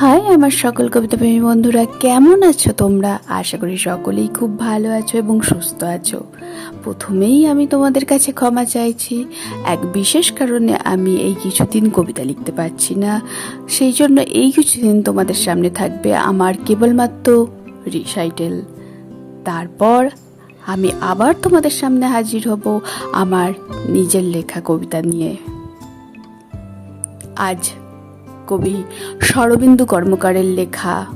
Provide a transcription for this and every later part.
High, আমার সকল কবিতা প্রেমী বন্ধুরা, কেমন আছো তোমরা? আশা করি সকলেই খুব ভালো আছো এবং সুস্থ আছো। প্রথমেই আমি তোমাদের কাছে ক্ষমা চাইছি। এক বিশেষ কারণে আমি এই কিছুদিন কবিতা লিখতে পারছি না। সেই জন্য এই কিছুদিন তোমাদের সামনে থাকবে আমার কেবলমাত্র রিসাইটেল। তারপর আমি আবার তোমাদের সামনে হাজির হব আমার নিজের লেখা কবিতা নিয়ে। আজ কবি শরবিন্দু কর্মকারের লেখা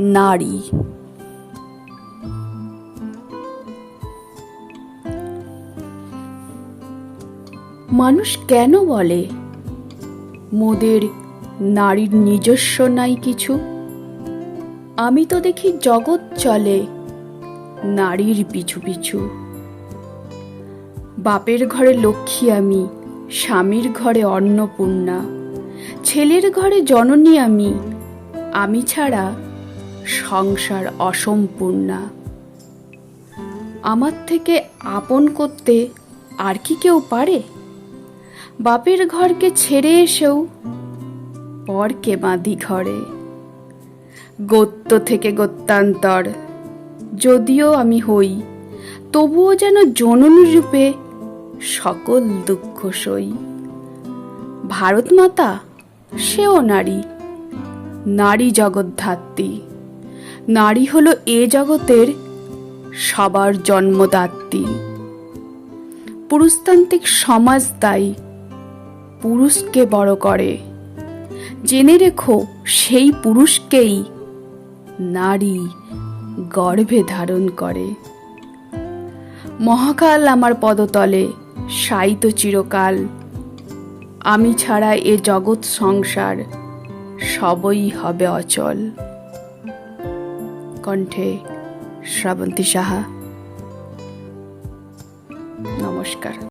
নারী। মানুষ কেন বলে মোদের নারীর নিজস্ব নাই কিছু? আমি তো দেখি জগৎ চলে নারীর পিছু পিছু। বাপের ঘরে লক্ষ্মী আমি, স্বামীর ঘরে অন্নপূর্ণা। ছেলের ঘরে জননী আমি আমি ছাড়া সংসার অসম্পূর্ণা। আমার থেকে আপন করতে আর কি কেউ পারে? বাপের ঘরকে ছেড়ে এসেও পরকে বাঁধি ঘরে। গত্য থেকে গত্যান্তর, যদিও আমি হই, তবুও যেন জননী রূপে সকল দুঃখ সই। ভারত মাতা সেও নারী। নারী জগদ্ধাত্রী। নারী হলো এ জগতের সবার জন্মদাত্রী। পুরুষতান্ত্রিক সমাজ তাই পুরুষকে বড় করে। জেনে রেখো, সেই পুরুষকেই নারী গর্ভে ধারণ করে। মহাকাল আমার পদতলে সাইত চিরকাল। আমি ছাড়া এ জগৎ সংসার সবই হবে অচল। কণ্ঠে শ্রাবন্তী সাহা। নমস্কার।